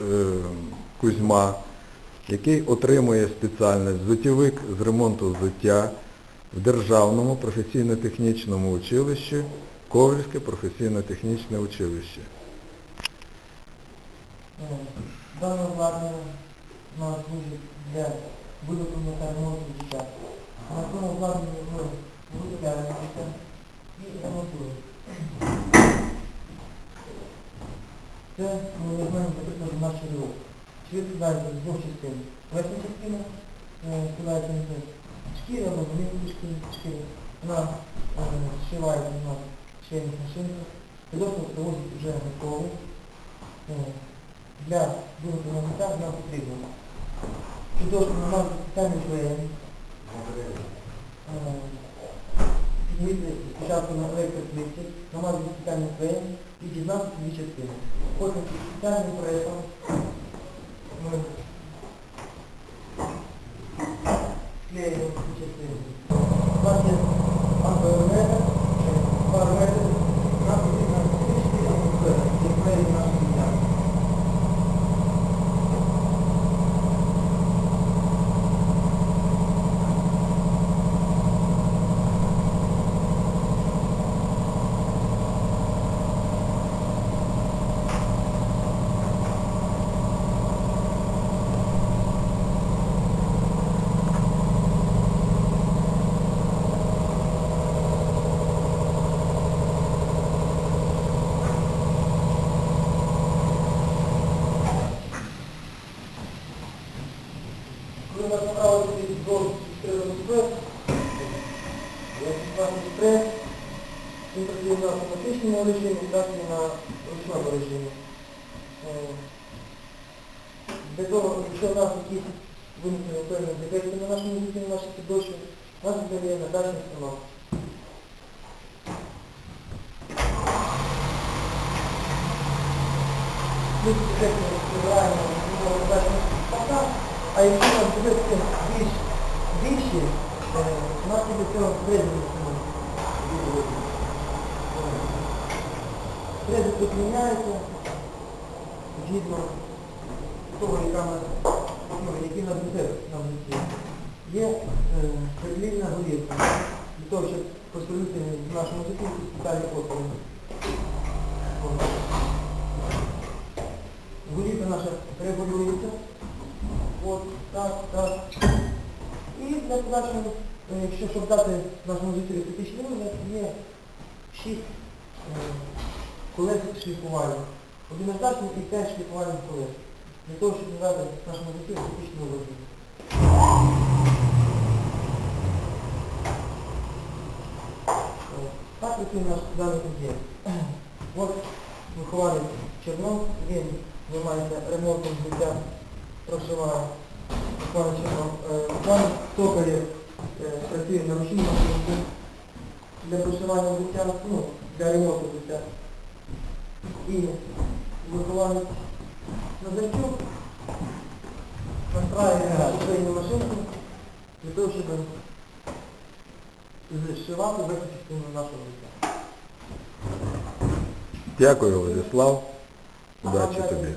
е, Кузьма, який отримує спеціальність взуттєвик з ремонту взуття в Державному професійно-технічному училищі Ковальське професійно-технічне училище. Е, Дане обладнання у нас служить для виготовлення ремонту життя. На цьому обладнанні ми виготовляємо життя і ремонтуємо. Це ми візьмемо, наприклад, наш червок. Червок складається з двох частин. Верхня частина е, складається на це шкіра, або велика шкіра, шкіра. Вона е, зшивається у нас швейних машинках. Підошва привозить вже готовий. Е, для виготовлення мета нам потрібно. Підошву намазати спеціальним клеєм. Підмити спочатку на електроплиті, намазати спеціальним клеєм і дізнати дві частини. Потім спеціальним пресом ми клеїмо автоматичному режимі, так і на ручному режимі. Е, Для того, якщо у нас якісь виникли певні дефекти на нашому житті, на нашій піддошві, нас віддає на станок. Ми дефекти розбираємо на дальній станок, а якщо у нас дефекти більш більші, е, у нас буде цього середній тут міняються згідно того, яка нас, ну, який нас дефект на житті. Є е, перелінна голівка. Для того, щоб поселити в нашому житті ці спеціальні. От. Голівка наша регулюється. От, так, так. І для подальшого, е, якщо щоб дати нашому жителю естетичний вигляд, є шість е, колес шліфувальних. Наждачний і п'ять шліфувальних колес. Для того, щоб надати нашому жителю естетичний вигляд. Е, Так працює наш даний об'єкт. От вихованець Чернов, він займається ремонтом життя, прошиває буквально Чернов. Токарів е, працює на ручній машинці для прошивання життя, ну, для ремонту життя. І вихованець Назарчук настраює швейну машинку для того, щоб зшивати частину нашого життя. Дякую, Владислав. Удачі тобі.